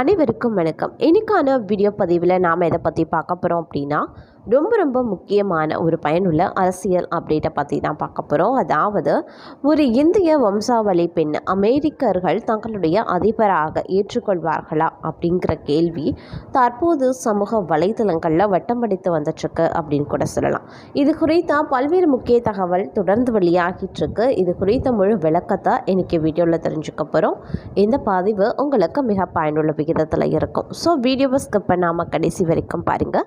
அனைவருக்கும் வணக்கம். இன்றைக்கான வீடியோ பதிவில் நாம் எதை பற்றி பார்க்க போகிறோம் அப்படின்னா ரொம்ப ரொம்ப முக்கியமான ஒரு பயனுள்ள அரசியல் அப்டேட்டை பற்றி தான் பார்க்க போகிறோம் அதாவது ஒரு இந்திய வம்சாவளி பெண் அமெரிக்கர்கள் தங்களுடைய அதிபராக ஏற்றுக்கொள்வார்களா அப்படிங்கிற கேள்வி தற்போது சமூக வலைதளங்களில் வட்டமடித்து வந்துட்டுருக்கு அப்படின்னு கூட சொல்லலாம். இது குறித்த பல்வேறு முக்கிய தகவல் தொடர்ந்து வெளியாகிட்டுருக்கு இது குறித்த முழு விளக்கத்தை இன்னைக்கு வீடியோவில் தெரிஞ்சுக்க போகிறோம் இந்த பதிவு உங்களுக்கு மிக பயனுள்ள விகிதத்தில் இருக்கும். ஸோ வீடியோவை ஸ்கிப் பண்ணாமல் கடைசி வரைக்கும் பாருங்கள்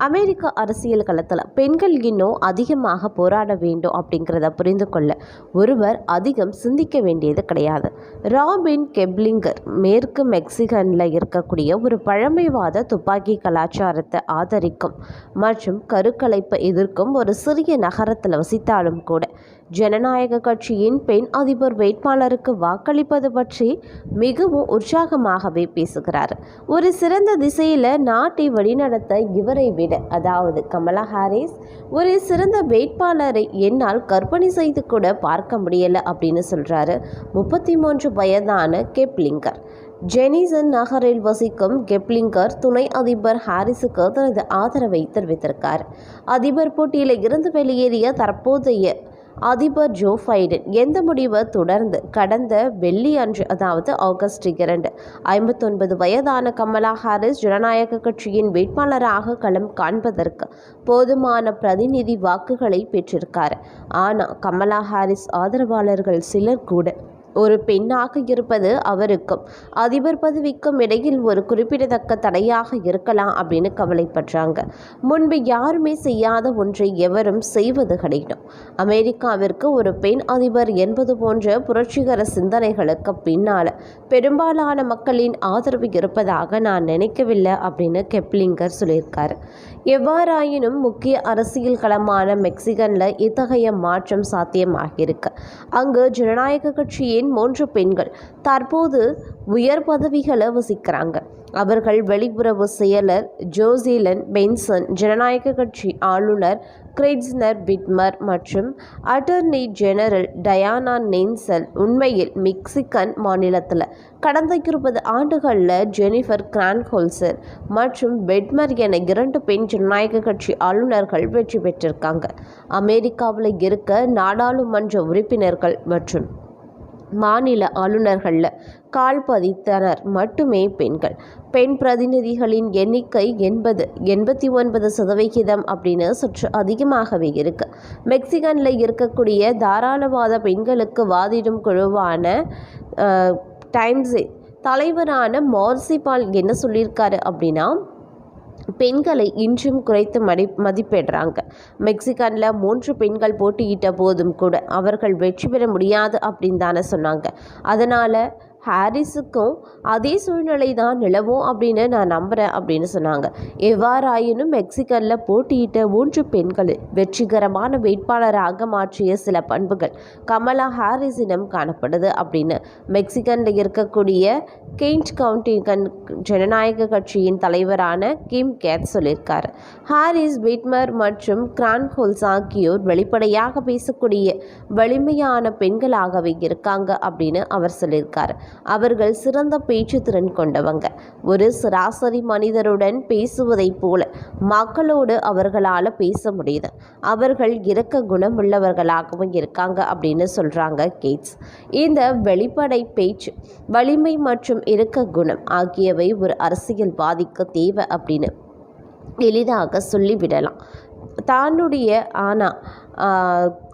அமெரிக்க அரசியல் களத்தில் பெண்கள் இன்னும் அதிகமாக போராட வேண்டும் அப்படிங்கிறத புரிந்து கொள்ள ஒருவர் அதிகம் சிந்திக்க வேண்டியது கிடையாது. ராபின் கெப்லிங்கர் மேற்கு மெக்சிகனில் இருக்கக்கூடிய ஒரு பழமைவாத துப்பாக்கி கலாச்சாரத்தை ஆதரிக்கும் மற்றும் கருக்கலைப்பை எதிர்க்கும் ஒரு சிறிய நகரத்தில் வசித்தாலும் கூட ஜனநாயக கட்சியின் பெண் அதிபர் வேட்பாளருக்கு வாக்களிப்பது பற்றி மிகவும் உற்சாகமாகவே பேசுகிறார். ஒரு சிறந்த திசையில் நாட்டை வழிநடத்த இவரை விட அதாவது கமலா ஹாரிஸ் ஒரு சிறந்த வேட்பாளரை என்னால் கற்பனை செய்து கூட பார்க்க முடியலை அப்படின்னு சொல்கிறாரு முப்பத்தி மூன்று வயதான கெப்லிங்கர் ஜெனிசன் நகரில் வசிக்கும் கெப்லிங்கர் துணை அதிபர் ஹாரிஸுக்கு தனது ஆதரவை தெரிவித்திருக்கார். அதிபர் போட்டியில் இருந்து வெளியேறிய தற்போதைய அதிபர் ஜோ பைடன் எந்த முடிவை தொடர்ந்து கடந்த வெள்ளி அன்று அதாவது ஆகஸ்ட் இரண்டு ஐம்பத்தொன்பது வயதான கமலா ஹாரிஸ் ஜனநாயக கட்சியின் வேட்பாளராக களம் காண்பதற்கு போதுமான பிரதிநிதி வாக்குகளை பெற்றிருக்கார். ஆனால் கமலா ஹாரிஸ் ஆதரவாளர்கள் சிலர் கூட ஒரு பெண்ணாக இருப்பது அவருக்கும். அதிபர் பதவிக்கும் இடையில் ஒரு குறிப்பிடத்தக்க தடையாக இருக்கலாம் அப்படின்னு கவலைப்படுறாங்க. முன்பு யாருமே செய்யாத ஒன்றை எவரும் செய்வது கிடையாது அமெரிக்காவிற்கு ஒரு பெண் அதிபர் என்பது போன்ற புரட்சிகர சிந்தனைகளுக்கு பின்னால் பெரும்பாலான மக்களின் ஆதரவு இருப்பதாக நான் நினைக்கவில்லை அப்படின்னு கெப்லிங்கர் சொல்லியிருக்காரு. எவ்வாறாயினும் முக்கிய அரசியல் களமான மெக்சிகனில் இத்தகைய மாற்றம் சாத்தியமாகியிருக்கு. அங்கு ஜனநாயக கட்சியின் மூன்று பெண்கள் தற்போது உயர் பதவிகளை வசிக்கிறாங்க. அவர்கள் வெளியுறவு செயலர் ஜோசிலன் பென்சன் ஜனநாயக கட்சி ஆளுநர் கிரெட்ஸ்னர் பிட்மர் மற்றும் அட்டர்னி ஜெனரல் டயானா நென்சல் உண்மையில் மெக்சிகன் மாநிலத்தில். கடந்த இருபது ஆண்டுகளில் ஜெனிஃபர் கிரான்ஹோல்சர் மற்றும் பெட்மர் என இரண்டு பெண் ஜனநாயக கட்சி ஆளுநர்கள் வெற்றி பெற்றிருக்காங்க. அமெரிக்காவில் இருக்க நாடாளுமன்ற உறுப்பினர்கள் மற்றும் மாநில ஆளுநர்களில் கால் பதித்தனர் மட்டுமே பெண்கள். பெண் பிரதிநிதிகளின் எண்ணிக்கை எண்பது எண்பத்தி ஒன்பது சதவிகிதம் அப்படின்னு சற்று அதிகமாகவே இருக்கு. மெக்சிகனில் இருக்கக்கூடிய தாராளவாத பெண்களுக்கு வாதிடும் குழுவான டைம்ஸே தலைவரான மார்சிபால் என்ன சொல்லியிருக்காரு அப்படின்னா பெண்களை இன்றும் குறைத்து மதி மதிப்பிடுறாங்க. மெக்சிகனில் மூன்று பெண்கள் போட்டியிட்ட போதும் கூட அவர்கள் வெற்றி பெற முடியாது அப்படின்னு தானே சொன்னாங்க. அதனால் ஹாரிஸுக்கும் அதே சூழ்நிலை தான் நிலவும் அப்படின்னு நான் நம்புகிறேன் அப்படின்னு சொன்னாங்க. எவ்வாறாயினும் மெக்சிகனில் போட்டியிட்ட மூன்று பெண்களை வெற்றிகரமான வேட்பாளராக மாற்றிய சில பண்புகள் கமலா ஹாரிஸிடம் காணப்படுது அப்படின்னு. மெக்சிகனில் இருக்கக்கூடிய கெயின்ட் கவுண்டி கன் ஜனநாயக கட்சியின் தலைவரான கிம் கேத் சொல்லியிருக்கார். ஹாரிஸ் விட்மர் மற்றும் கிரான்ஹோல்ஸ் ஆகியோர் வெளிப்படையாக பேசக்கூடிய வலிமையான பெண்களாகவே இருக்காங்க அப்படின்னு அவர் சொல்லியிருக்காரு. அவர்கள் சிறந்த பேச்சு திறன் கொண்டவங்க. ஒரு சராசரி மனிதருடன் பேசுவதைப் போல மக்களோடு அவர்களால் பேச முடியுது. அவர்கள் இறக்க குணமுள்ளவர்களாகவும் இருக்காங்க அப்படின்னு சொல்கிறாங்க கேட்ஸ். இந்த வெளிப்படை பேச்சு வலிமை மற்றும் இறக்க குணம் ஆகியவை ஒரு அரசியல்வாதிக்கு தேவை அப்படின்னு எளிதாக சொல்லிவிடலாம். தானுடைய ஆனால்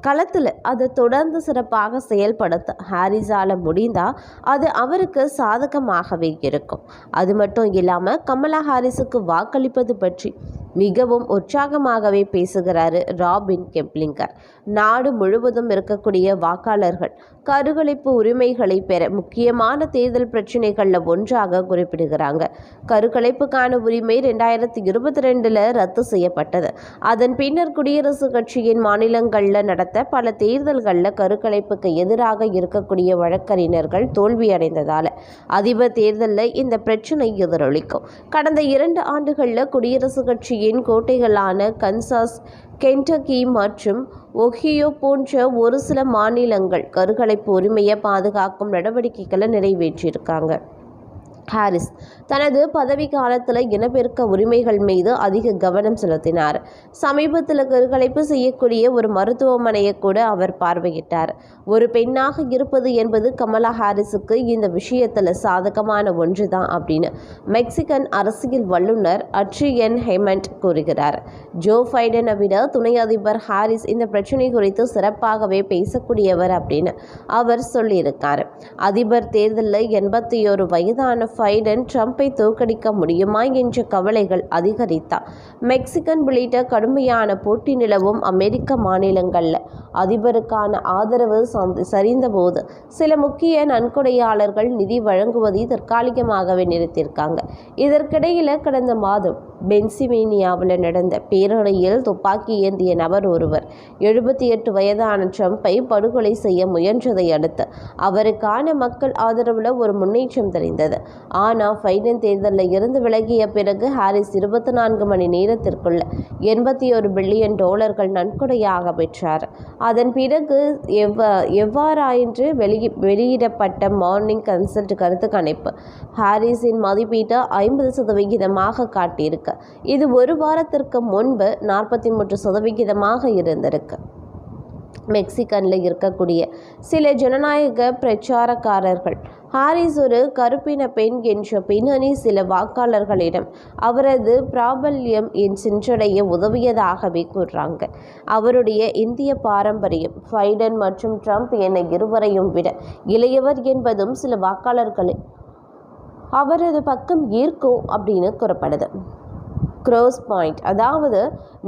களத்தில் அதை தொடர்ந்து சிறப்பாக செயல்படுத்த ஹாரிஸால் முடிந்தால் அது அவருக்கு சாதகமாகவே இருக்கும். அது மட்டும் இல்லாமல் கமலா ஹாரிஸுக்கு வாக்களிப்பது பற்றி மிகவும் உற்சாகமாகவே பேசுகிறாரு ராபின் கெப்லிங்கர் நாடு முழுவதும் இருக்கக்கூடிய வாக்காளர்கள் கருகலைப்பு உரிமைகளை பெற முக்கியமான தேர்தல் பிரச்சினைகளில் ஒன்றாக குறிப்பிடுகிறாங்க. கருக்கலைப்புக்கான உரிமை ரெண்டாயிரத்தி இருபத்தி ரெண்டில் ரத்து செய்யப்பட்டது. அதன் பின்னர் குடியரசுக் கட்சியின் மாநில மாநிலங்களில் நடத்த பல தேர்தல்களில் கருக்கலைப்புக்கு எதிராக இருக்கக்கூடிய வழக்கறிஞர்கள் தோல்வியடைந்ததால் அதிபர் தேர்தலில் இந்த பிரச்சனை எதிரொலிக்கும். கடந்த இரண்டு ஆண்டுகளில் குடியரசுக் கட்சியின் கோட்டைகளான கன்சாஸ் கென்டக்கி மற்றும் ஒஹியோ போன்ற ஒரு சில மாநிலங்கள் கருக்கலைப்பு உரிமையை பாதுகாக்கும் நடவடிக்கைகளை நிறைவேற்றியிருக்காங்க. ஹாரிஸ் தனது பதவி காலத்தில் இனப்பெருக்க உரிமைகள் மீது அதிக கவனம் செலுத்தினார். சமீபத்தில் கருக்கலைப்பு செய்யக்கூடிய ஒரு மருத்துவமனையை கூட அவர் பார்வையிட்டார். ஒரு பெண்ணாக இருப்பது என்பது கமலா ஹாரிஸுக்கு இந்த விஷயத்தில் சாதகமான ஒன்று தான் அப்படின்னு மெக்சிகன் அரசியல் வல்லுநர் அட்ரியன் ஹெமண்ட் கூறுகிறார். ஜோ பைடனை விட துணை அதிபர் ஹாரிஸ் இந்த பிரச்சனை குறித்து சிறப்பாகவே பேசக்கூடியவர் அப்படின்னு அவர் சொல்லியிருக்கார். அதிபர் தேர்தலில் எண்பத்தி ஒரு வயதான பைடன் ட்ரம்பை தோற்கடிக்க முடியுமா என்ற கவலைகள் அதிகரித்தார் மெக்சிகன் உள்ளிட்ட கடுமையான போட்டி நிலவும் அமெரிக்க மாநிலங்களில். அதிபருக்கான ஆதரவு சரிந்தபோது சில முக்கிய நன்கொடையாளர்கள் நிதி வழங்குவதை தற்காலிகமாகவே நிறுத்தியிருக்காங்க. இதற்கிடையில் கடந்த மாதம் பென்சிமேனியாவில் நடந்த பேரணியில் துப்பாக்கி ஏந்திய நபர் ஒருவர். எழுபத்தி எட்டு வயதான ட்ரம்பை படுகொலை செய்ய முயன்றதை அடுத்து அவருக்கான மக்கள் ஆதரவில் ஒரு முன்னேற்றம் தெரிந்தது. ஆனால் பைடன் தேர்தலில் இருந்து விலகிய பிறகு ஹாரிஸ் இருபத்தி நான்கு மணி நேரத்திற்குள்ள எண்பத்தி ஒரு பில்லியன் டாலர்கள் நன்கொடையாக பெற்றார். அதன் பிறகு எவ்வ எவ்வாறாயின்று வெளியி வெளியிடப்பட்ட மார்னிங் கன்சல்ட் கருத்து கணிப்பு ஹாரிஸின் மதிப்பீட்டை ஐம்பது சதவிகிதமாக காட்டியிருக்கு. இது ஒரு வாரத்திற்கு முன்பு நாற்பத்தி மூன்று சதவிகிதமாக இருந்திருக்கு. மெக்சிகனில் இருக்கக்கூடிய சில ஜனநாயக பிரச்சாரக்காரர்கள் ஹாரிஸ் ஒரு கருப்பின பெண் என்ற பின்னணி சில வாக்காளர்களிடம் அவரது பிராபல்யம் என் சென்றடைய உதவியதாகவே கூறுறாங்க. அவருடைய இந்திய பாரம்பரியம் பைடன் மற்றும் ட்ரம்ப் என இருவரையும் விட இளையவர் என்பதும் சில வாக்காளர்களை. அவரது பக்கம் ஈர்க்கும் அப்படின்னு கூறப்படுது. Cross point. அதாவது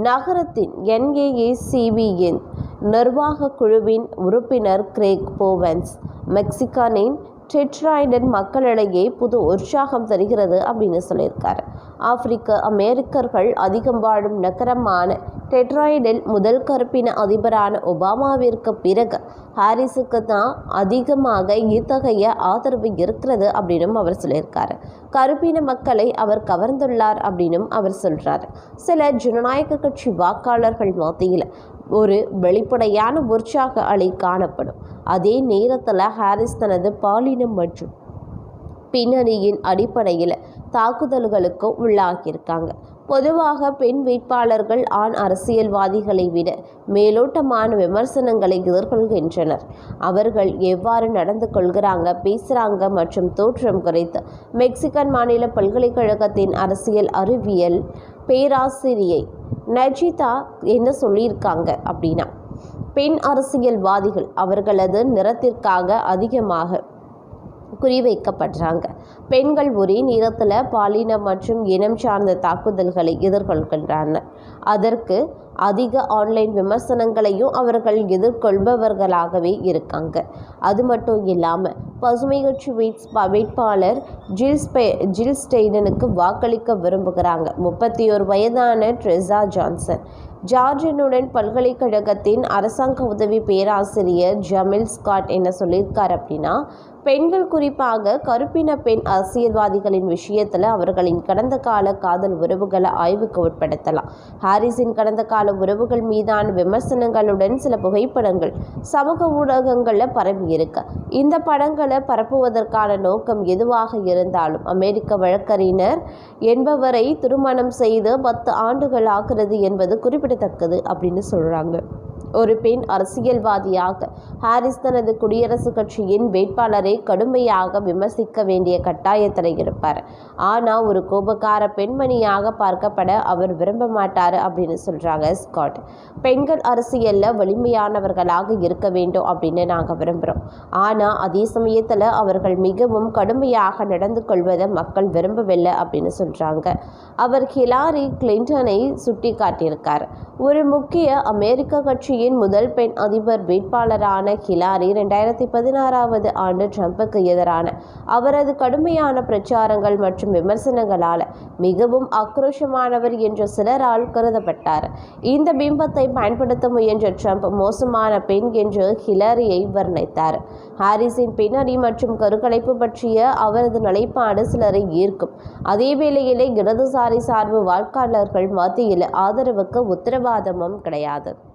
நகரத்தின் என்ஏஏசிபியின் நிர்வாக குழுவின் உறுப்பினர் கிரேக் போவன்ஸ். மெக்சிகானின் டெட்ராய்டன் மக்களிடையே புது உற்சாகம் தருகிறது அப்படின்னு சொல்லியிருக்காரு. ஆப்பிரிக்க அமெரிக்கர்கள் அதிகம் வாழும் நகரமான டெட்ராய்டில் முதல் கருப்பின அதிபரான ஒபாமாவிற்கு பிறகு ஹாரிஸுக்கு தான் அதிகமாக இத்தகைய ஆதரவு இருக்கிறது அப்படின்னும் அவர் சொல்லியிருக்காரு. கருப்பின மக்களை அவர் கவர்ந்துள்ளார் அப்படின்னும் அவர் சொல்றாரு. சில ஜனநாயக கட்சி வாக்காளர்கள் மத்தியில் ஒரு வெளிப்படையான உற்சாக அலை காணப்படும். அதே நேரத்தில் ஹாரிஸ் தனது பாலினம் மற்றும் பின்னணியின் அடிப்படையில் தாக்குதல்களுக்கு உள்ளாகியிருக்காங்க. பொதுவாக பெண் வேட்பாளர்கள் ஆண் அரசியல்வாதிகளை விட மேலோட்டமான விமர்சனங்களை எதிர்கொள்கின்றனர். அவர்கள் எவ்வாறு நடந்து கொள்கிறாங்க பேசுகிறாங்க மற்றும் தோற்றம் குறித்து மெக்சிகன் மாநில பல்கலைக்கழகத்தின் அரசியல் அறிவியல் பேராசிரியை நஜிதா என்ன சொல்லியிருக்காங்க அப்படின்னா பெண் அரசியல்வாதிகள் அவர்களது நிறத்திற்காக அதிகமாக குறிவைக்கப்படுறாங்க. பெண்கள் ஒரே நேரத்தில் பாலின மற்றும் இனம் சார்ந்த தாக்குதல்களை எதிர்கொள்கின்றனர் அதற்கு அதிக ஆன்லைன் விமர்சனங்களையும் அவர்கள் எதிர்கொள்பவர்களாகவே இருக்காங்க. அது மட்டும் இல்லாமல் பசுமை கட்சி வேட்ஸ் வேட்பாளர் ஜில்ஸ் ஜில் ஸ்டெய்டனுக்கு வாக்களிக்க விரும்புகிறாங்க. முப்பத்தி ஒரு வயதான ட்ரெசா ஜான்சன். ஜார்ஜனுடன் பல்கலைக்கழகத்தின் அரசாங்க உதவி பேராசிரியர் ஜமில் ஸ்காட் என்ன சொல்லியிருக்கார் அப்படின்னா பெண்கள் குறிப்பாக கருப்பின பெண் அரசியல்வாதிகளின் விஷயத்தில் அவர்களின் கடந்த கால காதல் உறவுகளை ஆய்வுக்கு உட்படுத்தலாம். ஹாரிஸின் கடந்த கால உறவுகள் மீதான விமர்சனங்களுடன் சில புகைப்படங்கள் சமூக ஊடகங்களில் பரவியிருக்கு இந்த படங்களை பரப்புவதற்கான நோக்கம் எதுவாக இருந்தாலும் அமெரிக்க வழக்கறிஞர் என்பவரை திருமணம் செய்து பத்து ஆண்டுகள் ஆகிறது என்பது குறிப்பிடத்தக்கது அப்படின்னு சொல்கிறாங்க ஒரு பெண் அரசியல்வாதியாக ஹாரிஸ் தனது குடியரசுக் கட்சியின் வேட்பாளரை கடுமையாக விமர்சிக்க வேண்டிய கட்டாயத்தில் இருப்பார். ஆனால் ஒரு கோபக்கார பெண்மணியாக பார்க்கப்பட அவர் விரும்ப மாட்டார் அப்படின்னு சொல்கிறாங்க ஸ்காட். பெண்கள் அரசியலில் வலிமையானவர்களாக இருக்க வேண்டும் அப்படின்னு நாங்கள் விரும்புகிறோம் ஆனால் அதே சமயத்தில் அவர்கள் மிகவும் கடுமையாக நடந்து கொள்வதை மக்கள் விரும்பவில்லை அப்படின்னு சொல்கிறாங்க அவர் ஹிலாரி கிளின்டனை சுட்டி காட்டியிருக்கார் ஒரு முக்கிய அமெரிக்க கட்சியின் அமெரிக்காவின் முதல் பெண் அதிபர் வேட்பாளரான ஹிலாரி ரெண்டாயிரத்தி பதினாறாவது ஆண்டு ட்ரம்புக்கு எதிரான அவரது கடுமையான பிரச்சாரங்கள் மற்றும் விமர்சனங்களால் மிகவும் ஆக்ரோஷமானவர் என்று சிலரால் கருதப்பட்டார். இந்த பிம்பத்தை பயன்படுத்த முயன்ற ட்ரம்ப் மோசமான பெண் என்று ஹிலாரியை வர்ணித்தார். ஹாரிஸின் பின்னணி மற்றும் கருக்கலைப்பு பற்றிய அவரது நிலைப்பாடு சிலரை ஈர்க்கும். அதே வேளையிலே இடதுசாரி சார்பு வாக்காளர்கள் மத்தியில் ஆதரவுக்கு உத்தரவாதமும் கிடையாது.